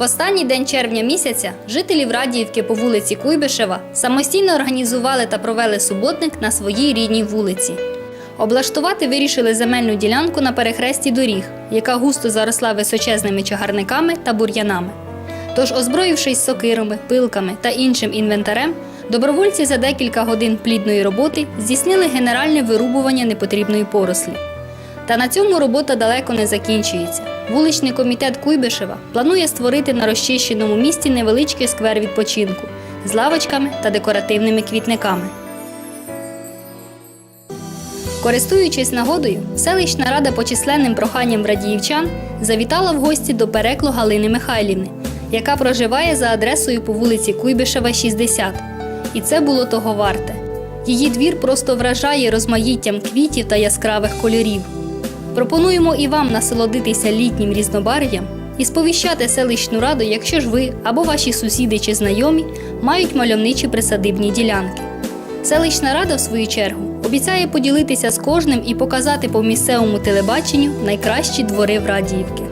В останній день червня місяця жителі Радіївки по вулиці Куйбишева самостійно організували та провели суботник на своїй рідній вулиці. Облаштувати вирішили земельну ділянку на перехресті доріг, яка густо заросла височезними чагарниками та бур'янами. Тож, озброївшись сокирами, пилками та іншим інвентарем, добровольці за декілька годин плідної роботи здійснили генеральне вирубування непотрібної порослі. Та на цьому робота далеко не закінчується. Вуличний комітет Куйбишева планує створити на розчищеному місці невеличкий сквер відпочинку з лавочками та декоративними квітниками. Користуючись нагодою, селищна рада по численним проханням радіївчан завітала в гості до переклу Галини Михайлівни, яка проживає за адресою по вулиці Куйбишева, 60. І це було того варте. Її двір просто вражає розмаїттям квітів та яскравих кольорів. Пропонуємо і вам насолодитися літнім різнобарв'ям і сповіщати селищну раду, якщо ж ви або ваші сусіди чи знайомі мають мальовничі присадибні ділянки. Селищна рада, в свою чергу, обіцяє поділитися з кожним і показати по місцевому телебаченню найкращі двори в Радіївки.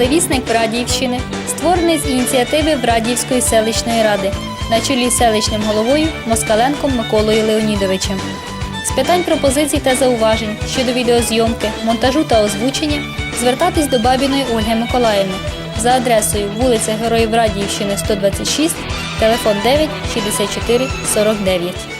Телевісник Врадіївщини створений з ініціативи Врадіївської селищної ради на чолі з селищним головою Москаленком Миколою Леонідовичем. З питань пропозицій та зауважень щодо відеозйомки, монтажу та озвучення звертатись до Бабіної Ольги Миколаївни за адресою вулиця Героїв Радіївщини 126, телефон 9 64 49.